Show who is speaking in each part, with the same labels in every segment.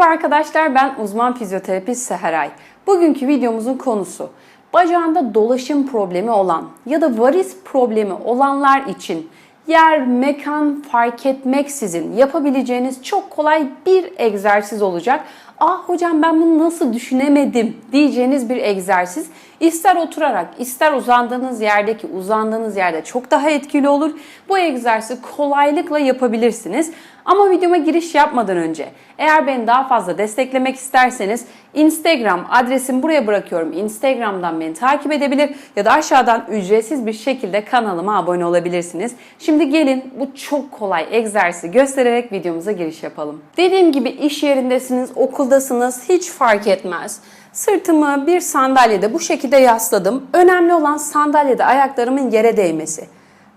Speaker 1: Merhaba arkadaşlar ben uzman fizyoterapist Seheray. Bugünkü videomuzun konusu bacağında dolaşım problemi olan ya da varis problemi olanlar için yer, mekan fark etmeksizin yapabileceğiniz çok kolay bir egzersiz olacak. Ah hocam ben bunu nasıl düşünemedim diyeceğiniz bir egzersiz. İster oturarak, ister uzandığınız yerdeki uzandığınız yerde çok daha etkili olur. Bu egzersizi kolaylıkla yapabilirsiniz. Ama videoma giriş yapmadan önce eğer beni daha fazla desteklemek isterseniz Instagram adresimi buraya bırakıyorum. Instagram'dan beni takip edebilir ya da aşağıdan ücretsiz bir şekilde kanalıma abone olabilirsiniz. Şimdi gelin bu çok kolay egzersizi göstererek videomuza giriş yapalım. Dediğim gibi iş yerindesiniz, okuldasınız hiç fark etmez. Sırtımı bir sandalyede bu şekilde yasladım. Önemli olan sandalyede ayaklarımın yere değmesi.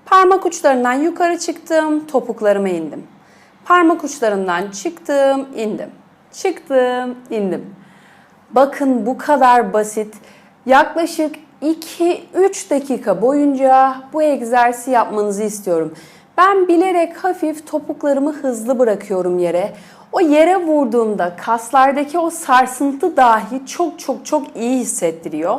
Speaker 1: Parmak uçlarından yukarı çıktım, topuklarıma indim. Parmak uçlarından çıktım, indim. Çıktım, indim. Bakın bu kadar basit. Yaklaşık 2-3 dakika boyunca bu egzersizi yapmanızı istiyorum. Ben bilerek hafif topuklarımı hızlı bırakıyorum yere. O yere vurduğumda kaslardaki o sarsıntı dahi çok çok çok iyi hissettiriyor.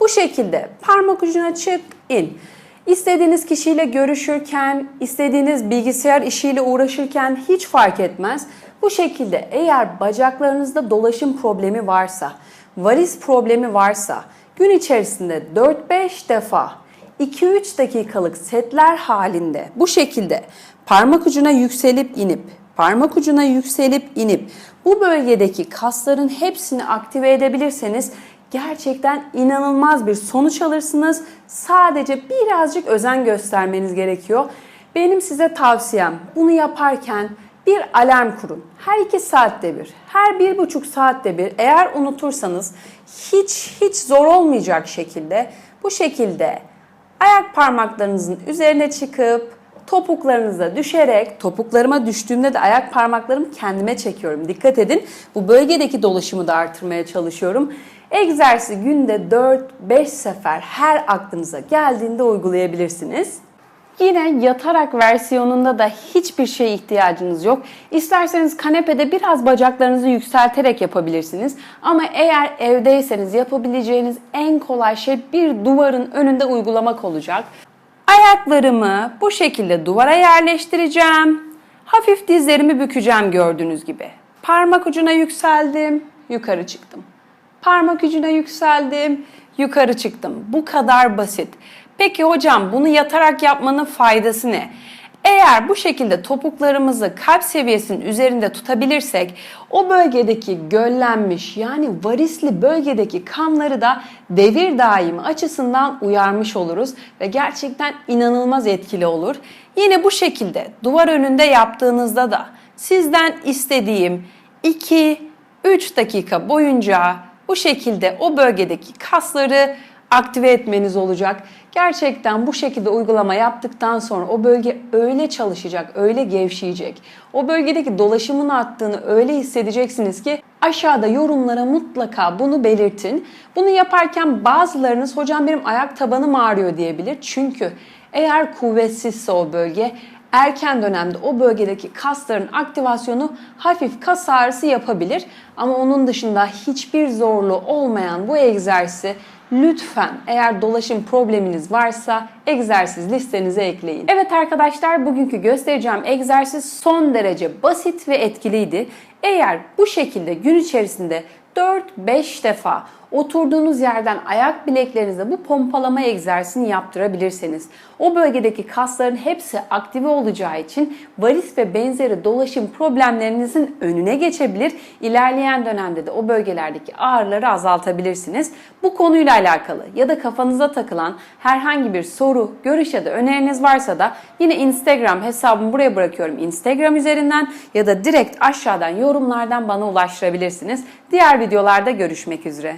Speaker 1: Bu şekilde parmak ucuna çık, in. İstediğiniz kişiyle görüşürken, istediğiniz bilgisayar işiyle uğraşırken hiç fark etmez. Bu şekilde eğer bacaklarınızda dolaşım problemi varsa, varis problemi varsa gün içerisinde 4-5 defa 2-3 dakikalık setler halinde bu şekilde parmak ucuna yükselip inip parmak ucuna yükselip inip bu bölgedeki kasların hepsini aktive edebilirseniz gerçekten inanılmaz bir sonuç alırsınız. Sadece birazcık özen göstermeniz gerekiyor. Benim size tavsiyem bunu yaparken bir alarm kurun. Her iki saatte bir, her bir buçuk saatte bir eğer unutursanız hiç hiç zor olmayacak şekilde bu şekilde ayak parmaklarınızın üzerine çıkıp topuklarınıza düşerek, topuklarıma düştüğümde de ayak parmaklarımı kendime çekiyorum. Dikkat edin bu bölgedeki dolaşımı da artırmaya çalışıyorum. Egzersizi günde 4-5 sefer her aklınıza geldiğinde uygulayabilirsiniz. Yine yatarak versiyonunda da hiçbir şeye ihtiyacınız yok. İsterseniz kanepede biraz bacaklarınızı yükselterek yapabilirsiniz. Ama eğer evdeyseniz yapabileceğiniz en kolay şey bir duvarın önünde uygulamak olacak. Ayaklarımı bu şekilde duvara yerleştireceğim. Hafif dizlerimi bükeceğim gördüğünüz gibi. Parmak ucuna yükseldim, yukarı çıktım. Parmak ucuna yükseldim, yukarı çıktım. Bu kadar basit. Peki hocam bunu yatarak yapmanın faydası ne? Eğer bu şekilde topuklarımızı kalp seviyesinin üzerinde tutabilirsek o bölgedeki göllenmiş yani varisli bölgedeki kanları da devir daimi açısından uyarmış oluruz ve gerçekten inanılmaz etkili olur. Yine bu şekilde duvar önünde yaptığınızda da sizden istediğim 2-3 dakika boyunca bu şekilde o bölgedeki kasları aktive etmeniz olacak. Gerçekten bu şekilde uygulama yaptıktan sonra o bölge öyle çalışacak, öyle gevşeyecek. O bölgedeki dolaşımın arttığını öyle hissedeceksiniz ki aşağıda yorumlara mutlaka bunu belirtin. Bunu yaparken bazılarınız hocam benim ayak tabanım ağrıyor diyebilir. Çünkü eğer kuvvetsizse o bölge erken dönemde o bölgedeki kasların aktivasyonu hafif kas ağrısı yapabilir. Ama onun dışında hiçbir zorluğu olmayan bu egzersizi lütfen eğer dolaşım probleminiz varsa egzersiz listenize ekleyin. Evet arkadaşlar bugünkü göstereceğim egzersiz son derece basit ve etkiliydi. Eğer bu şekilde gün içerisinde 4-5 defa oturduğunuz yerden ayak bileklerinizle bu pompalama egzersizini yaptırabilirseniz o bölgedeki kasların hepsi aktive olacağı için varis ve benzeri dolaşım problemlerinizin önüne geçebilir. İlerleyen dönemde de o bölgelerdeki ağrıları azaltabilirsiniz. Bu konuyla alakalı ya da kafanıza takılan herhangi bir soru, görüş ya da öneriniz varsa da yine Instagram hesabımı buraya bırakıyorum. Instagram üzerinden ya da direkt aşağıdan yorumlardan bana ulaştırabilirsiniz. Diğer videolarda görüşmek üzere.